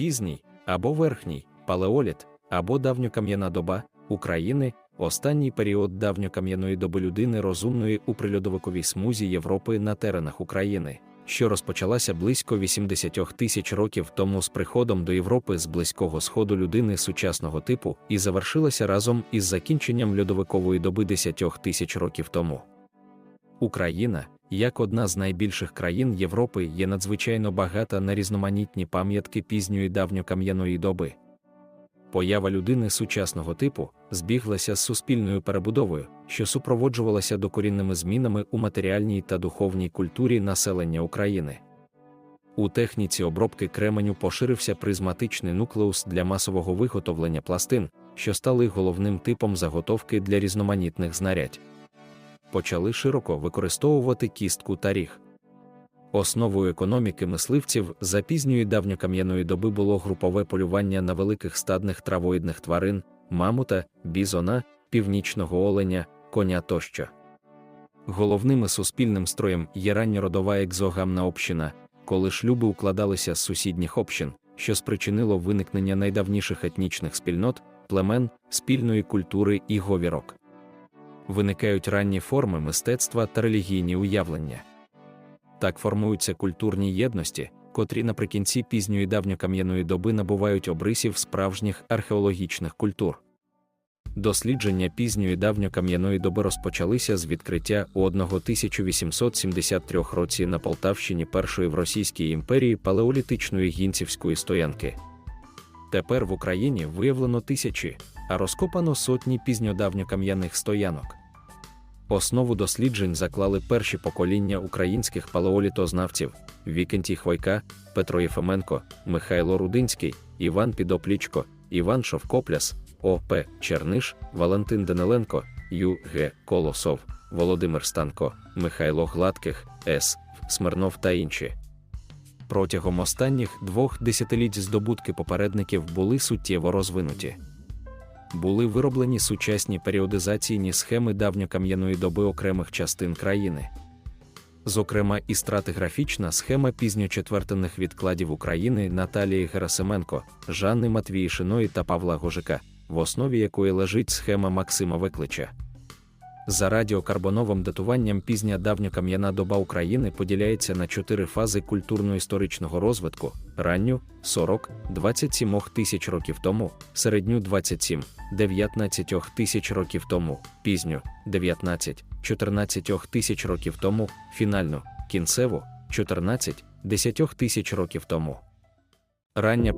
пізній або верхній палеоліт або давньокам'яна доба України, останній період давньокам'яної доби людини розумної у прильодовиковій смузі Європи на теренах України, що розпочалася близько 80 тисяч років тому з приходом до Європи з близького сходу людини сучасного типу і завершилася разом із закінченням льодовикової доби 10 тисяч років тому. Україна, як одна з найбільших країн Європи, є надзвичайно багата на різноманітні пам'ятки пізньої давньокам'яної доби. Поява людини сучасного типу збіглася з суспільною перебудовою, що супроводжувалася докорінними змінами у матеріальній та духовній культурі населення України. У техніці обробки кременю поширився призматичний нуклеус для масового виготовлення пластин, що стали головним типом заготовки для різноманітних знарядь. Почали широко використовувати кістку та ріг. Основою економіки мисливців за пізньої давньокам'яної доби було групове полювання на великих стадних травоїдних тварин, мамута, бізона, північного оленя, коня тощо. Головним суспільним строєм є ранньородова екзогамна община, коли шлюби укладалися з сусідніх общин, що спричинило виникнення найдавніших етнічних спільнот, племен, спільної культури і говірок. Виникають ранні форми мистецтва та релігійні уявлення. Так формуються культурні єдності, котрі наприкінці пізньої давньокам'яної доби набувають обрисів справжніх археологічних культур. Дослідження пізньої давньокам'яної доби розпочалися з відкриття у 1873 році на Полтавщині першої в Російській імперії палеолітичної гінцівської стоянки. Тепер в Україні виявлено тисячі, а розкопано сотні пізньодавньокам'яних стоянок. Основу досліджень заклали перші покоління українських палеолітознавців Вікентій Хвойка, Петро Єфименко, Михайло Рудинський, Іван Підоплічко, Іван Шовкопляс, О.П. Черниш, Валентин Даниленко, Ю. Г. Колосов, Володимир Станко, Михайло Гладких, С. Смирнов та інші. Протягом останніх двох десятиліть здобутки попередників були суттєво розвинуті були вироблені сучасні періодизаційні схеми давньокам'яної доби окремих частин країни. Зокрема, і стратиграфічна схема пізньочетвертинних відкладів України Наталії Герасименко, Жанни Матвіїшиної та Павла Гожика, в основі якої лежить схема Максима Виклича. За радіокарбоновим датуванням пізня давньокам'яна доба України поділяється на чотири фази культурно-історичного розвитку: ранню 40, 27 тисяч років тому, середню 27, 19 тисяч років тому, пізню 19, 14 тисяч років тому, фінальну, кінцеву 14, 10 тисяч років тому. Рання